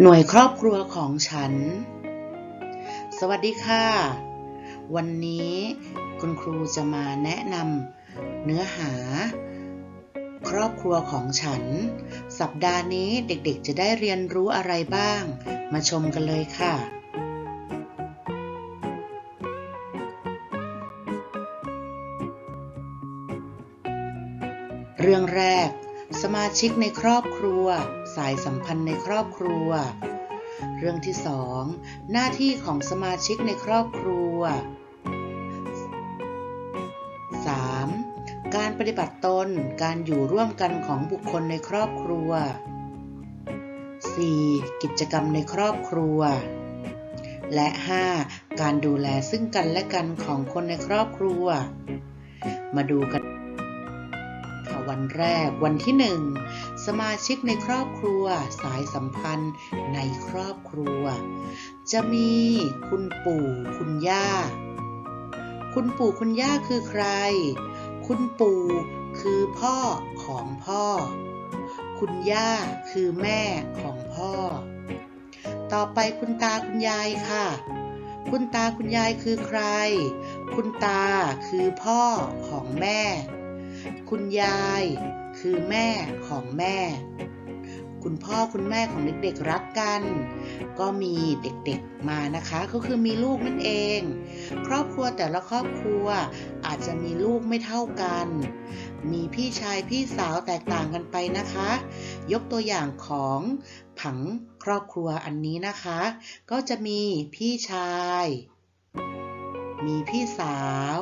หน่วยครอบครัวของฉัน สวัสดีค่ะ วันนี้คุณครูจะมาแนะนำเนื้อหา ครอบครัวของฉัน สัปดาห์นี้เด็กๆจะได้เรียนรู้อะไรบ้าง มาชมกันเลยค่ะเรื่องแรก สมาชิกในครอบครัว สายสัมพันธ์ในครอบครัว เรื่องที่สองหน้าที่ของสมาชิกในครอบครัว 3. การปฏิบัติตนการอยู่ร่วมกันของบุคคลในครอบครัว 4. กิจกรรมในครอบครัว และ 5. การดูแลซึ่งกันและกันของคนในครอบครัว มาดูกัน วันแรกวันที่หนึ่งสมาชิกในครอบครัว สายสัมพันธ์ในครอบครัว จะมีคุณปู่คุณย่า คุณปู่คุณย่าคือใคร คุณปู่คือพ่อของพ่อ คุณย่าคือแม่ของพ่อ ต่อไปคุณตาคุณยายค่ะ คุณตาคุณยายคือใคร คุณตาคือพ่อของแม่ คุณยายคือแม่ของแม่ คุณพ่อคุณแม่ของเด็กๆรักกัน ก็มีเด็กๆมานะคะ ก็คือมีลูกนั่นเอง ครอบครัวแต่ละครอบครัวอาจจะมีลูกไม่เท่ากัน มีพี่ชายพี่สาวแตกต่างกันไปนะคะ ยกตัวอย่างของผังครอบครัวอันนี้นะคะ ก็จะมีพี่ชาย มีพี่สาว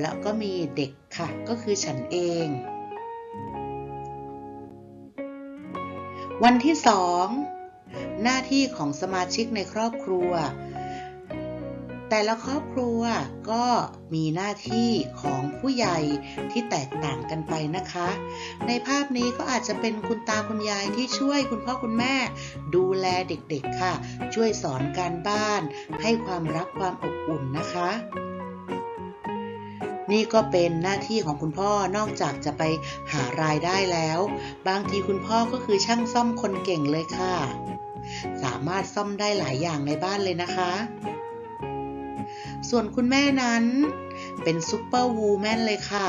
แล้วก็มีเด็กค่ะ ก็คือฉันเอง วันที่สองหน้าที่ของสมาชิกในครอบครัว แต่ละครอบครัวก็มีหน้าที่ของผู้ใหญ่ที่แตกต่างกันไปนะคะ ในภาพนี้ก็อาจจะเป็นคุณตาคุณยายที่ช่วยคุณพ่อคุณแม่ ดูแลเด็กๆค่ะ ช่วยสอนการบ้าน ให้ความรักความอบอุ่นนะคะ นี่ก็เป็นหน้าที่ของคุณพ่อนอกจากจะไปหารายได้แล้ว บางทีคุณพ่อก็คือช่างซ่อมคนเก่งเลยค่ะ สามารถซ่อมได้หลายอย่างในบ้านเลยนะคะ ส่วนคุณแม่นั้นเป็นซูเปอร์วูแมนเลยค่ะ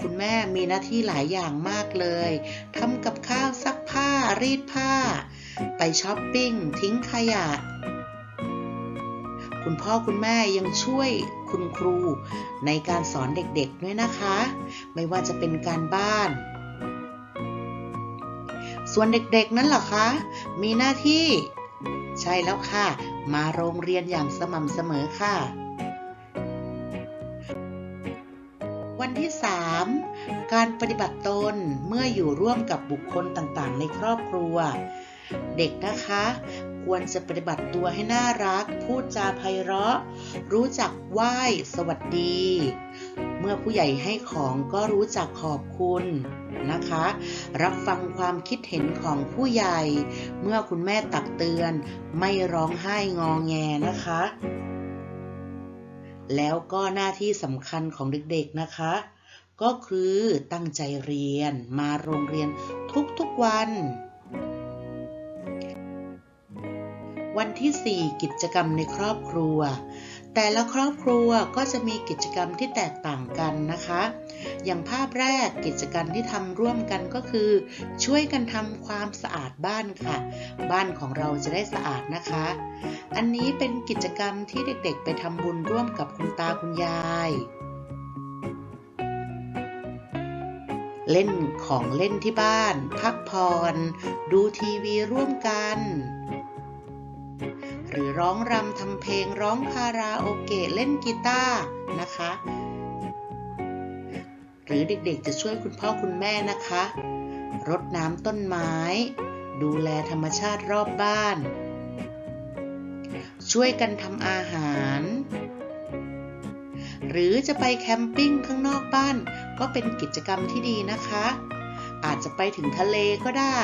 คุณแม่มีหน้าที่หลายอย่างมากเลย ทำกับข้าวซักผ้ารีดผ้า ไปช้อปปิ้ง ทิ้งขยะ คุณพ่อคุณแม่ยังช่วยคุณครูในการสอนเด็กๆด้วยนะคะ ไม่ว่าจะเป็นการบ้าน ส่วนเด็กๆนั้นเหรอคะ มีหน้าที่ ใช่แล้วค่ะ มาโรงเรียนอย่างสม่ำเสมอค่ะ วันที่ 3 การปฏิบัติตนเมื่ออยู่ร่วมกับบุคคลต่างๆ ในครอบครัว เด็กนะคะ ควรจะปฏิบัติตัวให้น่ารัก พูดจาไพเราะ รู้จักไหว้สวัสดี เมื่อผู้ใหญ่ให้ของก็รู้จักขอบคุณนะคะ รับฟังความคิดเห็นของผู้ใหญ่ เมื่อคุณแม่ตักเตือน ไม่ร้องไห้งองแงนะคะ แล้วก็หน้าที่สำคัญของเด็กๆนะคะ ก็คือตั้งใจเรียนมาโรงเรียนทุกๆวัน วันที่ 4 กิจกรรมในครอบครัว แต่ละครอบครัวก็จะมีกิจกรรมที่แตกต่างกันนะคะ อย่างภาพแรกกิจกรรมที่ทำร่วมกันก็คือ ช่วยกันทำความสะอาดบ้านค่ะ บ้านของเราจะได้สะอาดนะคะ อันนี้เป็นกิจกรรมที่เด็กๆ ไปทำบุญร่วมกับคุณตาคุณยายเล่นของเล่นที่บ้าน พักผ่อน ดูทีวีร่วมกัน หรือร้องรำทำเพลงร้องคาราโอเกะเล่นกีตาร์นะคะ หรือเด็กๆจะช่วยคุณพ่อคุณแม่นะคะ รดน้ำต้นไม้ ดูแลธรรมชาติรอบบ้าน ช่วยกันทำอาหาร หรือจะไปแคมปิ้งข้างนอกบ้าน ก็เป็นกิจกรรมที่ดีนะคะ อาจจะไปถึงทะเลก็ได้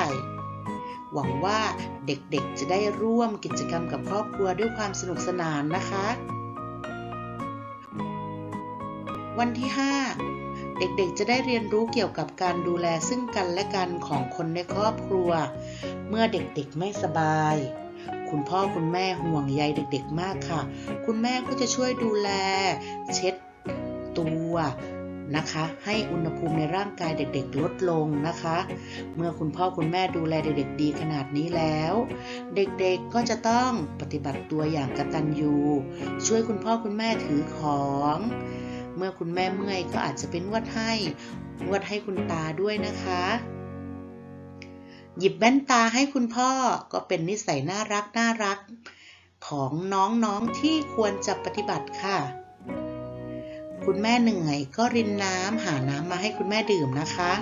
หวังว่าเด็กๆจะได้ร่วมกิจกรรมกับครอบครัวด้วยความสนุกสนานนะคะ วันที่ 5 เด็กๆ จะได้เรียนรู้เกี่ยวกับการดูแลซึ่งกันและกันของคนในครอบครัว เมื่อเด็กๆไม่สบาย คุณพ่อคุณแม่ห่วงใยเด็กๆ มากค่ะ คุณแม่ก็จะช่วยดูแล เช็ดตัว นะคะ ให้อุณหภูมิในร่างกายเด็กๆ ลดลงนะคะ เมื่อคุณพ่อคุณแม่ดูแลเด็กๆ ดีขนาดนี้แล้ว เด็กๆก็จะต้องปฏิบัติตัวอย่างกตัญญูช่วยคุณพ่อคุณแม่ถือของ เมื่อคุณแม่เมื่อยก็อาจจะเป็นนวดให้นวดให้คุณตาด้วยนะคะ หยิบแว่นตาให้คุณพ่อก็เป็นนิสัยน่ารักน่ารักของน้องๆที่ควรจะปฏิบัติค่ะ คุณแม่เหนื่อย ก็รินน้ำหาน้ำมาให้คุณแม่ดื่มนะคะ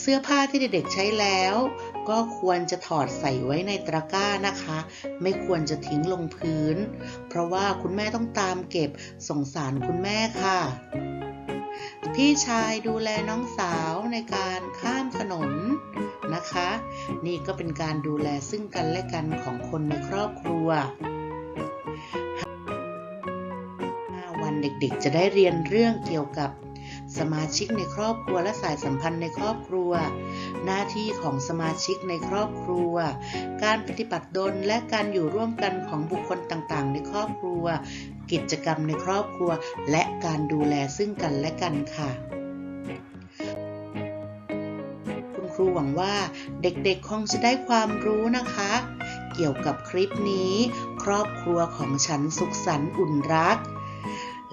เสื้อผ้าที่เด็กๆใช้แล้ว ก็ควรจะถอดใส่ไว้ในตะกร้านะคะ ไม่ควรจะทิ้งลงพื้น เพราะว่าคุณแม่ต้องตามเก็บสงสารคุณแม่ค่ะ พี่ชายดูแลน้องสาวในการข้ามถนนนะคะ นี่ก็เป็นการดูแลซึ่งกันและกันของคนในครอบครัว เด็กๆ จะได้เรียนเรื่องเกี่ยวกับสมาชิกในครอบครัวและสายสัมพันธ์ในครอบครัว หน้าที่ของสมาชิกในครอบครัว การปฏิบัติตนและการอยู่ร่วมกันของบุคคลต่างๆ ในครอบครัว กิจกรรมในครอบครัว และการดูแลซึ่งกันและกันค่ะ คุณครูหวังว่าเด็กๆคงจะได้ความรู้นะคะ เกี่ยวกับคลิปนี้ ครอบครัวของฉันสุขสันต์อุ่นรัก